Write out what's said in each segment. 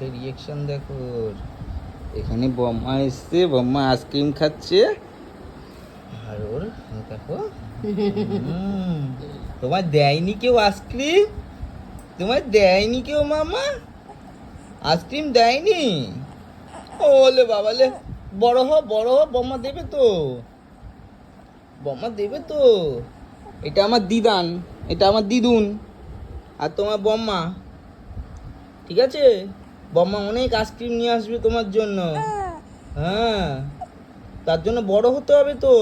মুখে রিয়েকশন দেখো। এখানে বম্মা এসছে, বম্মা আইসক্রিম খাচ্ছে। আর ওর দেখো। তোমার দেয়নি কেউ আইসক্রিম তোমার দেয়নি কেউ মামা? আইসক্রিম দেয়নি? ওলে বাবালে, বড় হ বড় হ, বম্মা দেবে তো। বম্মা দেবে তো। এটা আমার দিদান, এটা আমার দিদুন। আর তোমার বম্মা। ঠিক আছে? বম্মা অনেক আইসক্রিম নিয়ে আসবে তোমার জন্য। হ্যাঁ তার জন্য বড় হতে হবে তো।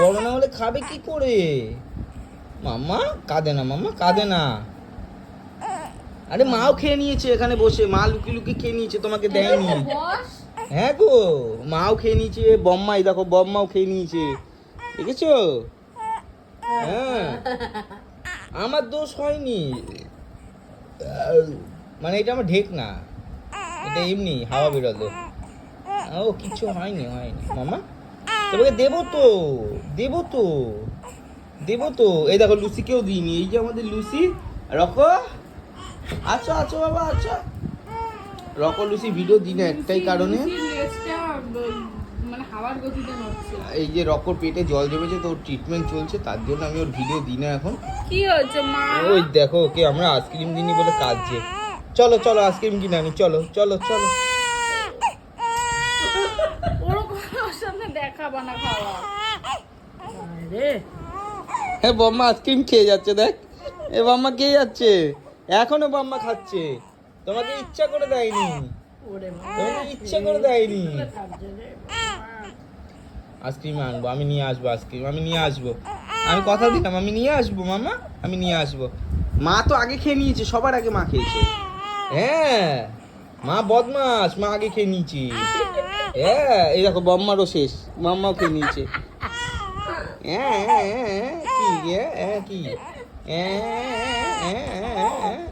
বড় না হলে খাবে কি করে? মাম্মা কাঁদে না মাম্মা কাঁদে না। আরে মাও খেয়ে নিয়েছে এখানে বসে মা লুকি লুকি খেয়ে নিয়েছে তোমাকে দেয়নি। হ্যাঁ গো মাও খেয়ে নিয়েছে বম্মাই দেখো বম্মাও খেয়ে নিয়েছে। দেখেছ? হ্যাঁ আমার দোষ হয়নি। মানে এটা আমার ঢেক না। এটা এমনি হাওয়া বেরোলো। ও কিছু হয়নি হয়নি। মামা তোমাকে দেবো তো দেবো তো দেবো তো। এই দেখো লুসিকেও দিইনি। এই যে আমাদের লুসি রকো আচ্ছা আচ্ছা বাবা আচ্ছা রকো লুসি ভিডিও দিই না একটাই কারণে। মানে এই যে রকর পেটে জল জমেছে তো ট্রিটমেন্ট চলছে তার জন্য আমি ওর ভিডিও দিই না এখন। কি হয়েছে মা? ওই দেখো ওকে আমরা আইসক্রিম দিইনি বলে কাঁদছে। চলো চলো আইসক্রিম কিনে আনি, চলো চলো চলো। হ্যাঁ বাম্মা আইসক্রিম খেয়ে যাচ্ছে, দেখ। এ বাম্মা খেয়ে যাচ্ছে। এখনও বাম্মা খাচ্ছে। তোমাকে ইচ্ছা করে দেয়নি। তোমাকে ইচ্ছা করে দেয়নি। আইসক্রিম আনব, আমি নিয়ে আসব আইসক্রিম আমি নিয়ে আসব। আমি কথা দিলাম, আমি নিয়ে আসব, মামা, আমি নিয়ে আসব। মা তো আগে খেয়ে নিয়েছে, সবার আগে মা খেয়েছে। হ্যাঁ মা বদমাস মা আগে খেয়ে নিয়েছে হ্যাঁ এই দেখো বম্মারও শেষ মাম্মাও খেয়ে নিয়েছে হ্যাঁ হ্যাঁ, হ্যাঁ, কি হ্যাঁ, হ্যাঁ, কি হ্যাঁ, হ্যাঁ, হ্যাঁ, হ্যাঁ,